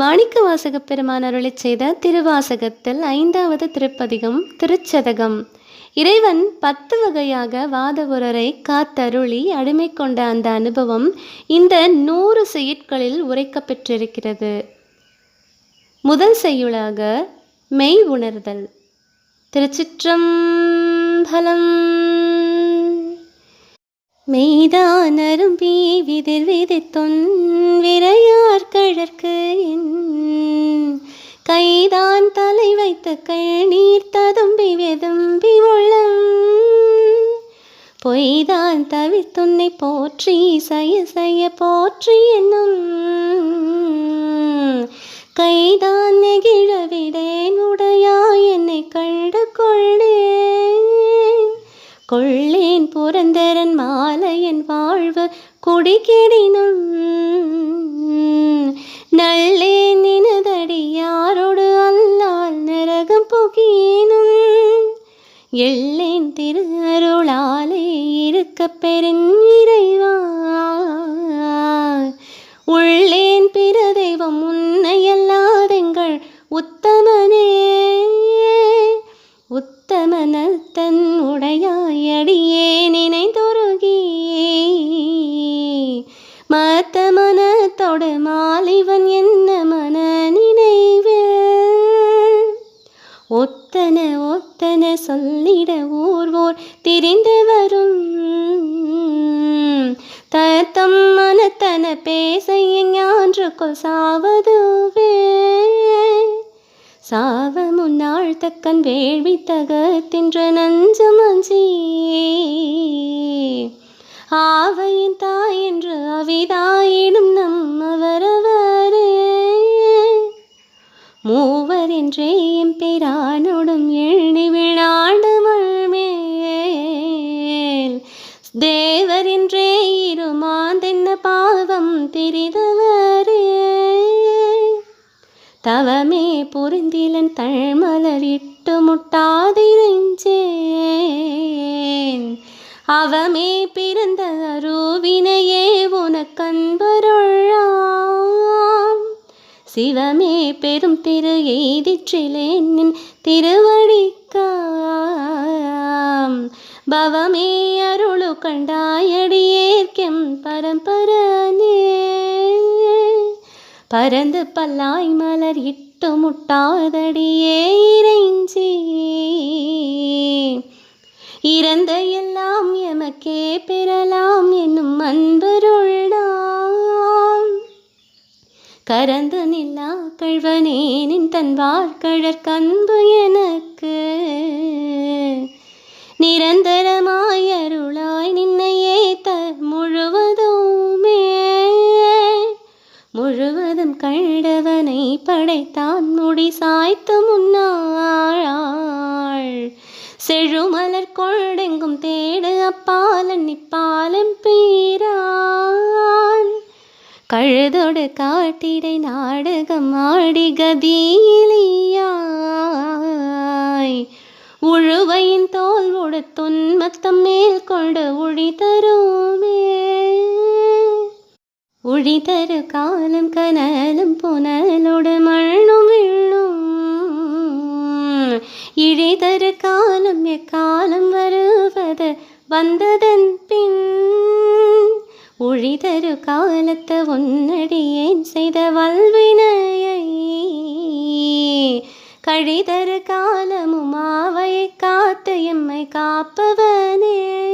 மாணிக்க வாசக பெருமான் அருளை செய்த திருவாசகத்தில் ஐந்தாவது திருப்பதிகம் திருச்சதகம். இறைவன் பத்து வகையாக வாதவுரரை காத்தருளி அடிமை கொண்ட அந்த அனுபவம் இந்த நூறு செய்யுட்களில் உரைக்கப்பெற்றிருக்கிறது முதல் செய்யுளாக மெய் உணர்தல். திருச்சிற்றம்பலம். மெய்தானரும்பி விதிர் விதித்தொன் விரையார் கழற்கு என் கைதான் தலை வைத்த கண்ணீர் ததும்பி வெதும்பி உள்ளம். பொய்தான் தவித்துன்னை போற்றி சய சய போற்றி என்னும். கைதான் நெகிழ விடேன் உடையாய் என்னை கண்டு கொள்ளேன் கொள்ளேன் புரந்தரன் மாலையன் எள்ளேன் திரு அருளாலே இருக்க பெருஞ் இறைவா. உள்ளேன் பிற தெய்வம் உன்னையல்லாதெங்கள் உத்தமனே. உத்தமனல் தன் உடையாயடியே நினைந்தொருகி. மத்த மனத்தோடு மாலிவன் என்ன மன நினைவில்? ஒத்தன ஒத்தன சொல்லிட ஊர்வோர் திரிந்து வரும். தத்தம் மனத்தன பேச ஞான்றுக்குள் சாவதுவே. சாவ முன்னாள் தக்கன் வேள்வி தகத்தின்ற நஞ்சமஞ்சி. ஆவையின் தாய் என்று அவிதாயிடும் நம்மவரவரே மூவர் என்றே எம்பிரானோடும் எண்ணி விழாண்டமல் தேவர் என்றே இருமாந்தென்ன பாவம் திரிதவரே தவமே புரிந்திலன் தழ்மலரிட்டு முட்டா சிவமே பெரும் திரு எய்திற்றிலேன் நின் திருவடிக்காம். பவமே அருளு கண்டாயடியேற்கும் பரம்பரனே. பரந்து பல்லாய் மலர் இட்டு முட்டாதடியே இறைஞ்சி. இறந்த எல்லாம் எமக்கே பெறலாம் என்னும் அன்பருள் கரந்து நில்லா கழ்வனேனின் தன்வார் கழற்கன்பு எனக்கு. நிரந்தரமாய் அருளாய் நின்னையே த முழுவதுமே. முழுவதும் கண்டவனை படைத்தான் முடி சாய்த்து முன்னாள். செழுமலர் கொண்டெங்கும் தேடு அப்பாலன் நிப்பாலம் பீரான் கழுதொடு காட்டிடை நாடகம் ஆடி கதியிலியாய் உழுவையின் தோல் உடுத்துன் மத்தம் மேல் கொண்டு ஒழி தருமே ஒழி தரு காலம் கனலும் புனலோடு மண்ணும் விழும் விண்ணும் இழிதரு காலம் எக்காலம் வருவது வந்ததன் பின் ஒழிதரு காலத்த உன்னடியேன் செய்த வல்வினையை கழிதரு காலமும் ஆவையை காத்து எம்மை காப்பவனே.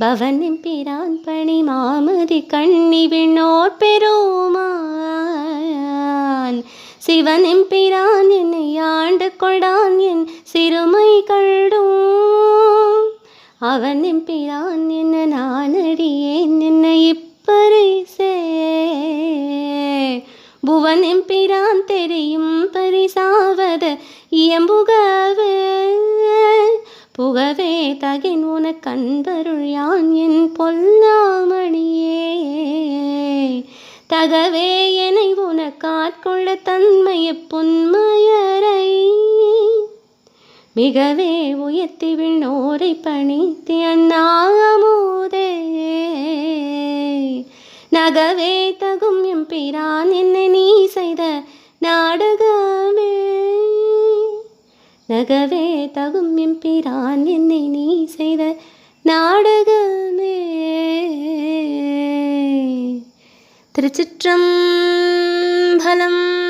பவனின் பிரான் பணி மாமதி கண்ணி விண்ணோர் பெருமான். சிவனின் பிரான் என்னை ஆண்டு கொண்டான் என் சிறுமை கண்டும் அவன் பிரான் என்ன நானடியேன் என்னை இப்பரிசே புவன் பிரான் தெரியும் பரிசாவது இயம்புகவே. புகவே தகின் உன கண்பருள் யான் என் பொல்லாமணியே. தகவே என்னை உனக்காட்கொள்ள தன்மைய புன்மையே. மிகவே உயர்த்தி விண்ணோரை பணித்தி அண்ணாமோதே நகவே தகும் எம்பிரான் என்னை நீ செய்த நாடகமே. நகவே தகும் எம்பிரான் என்னை நீ செய்த நாடகமே. திருச்சிற்றம்பலம்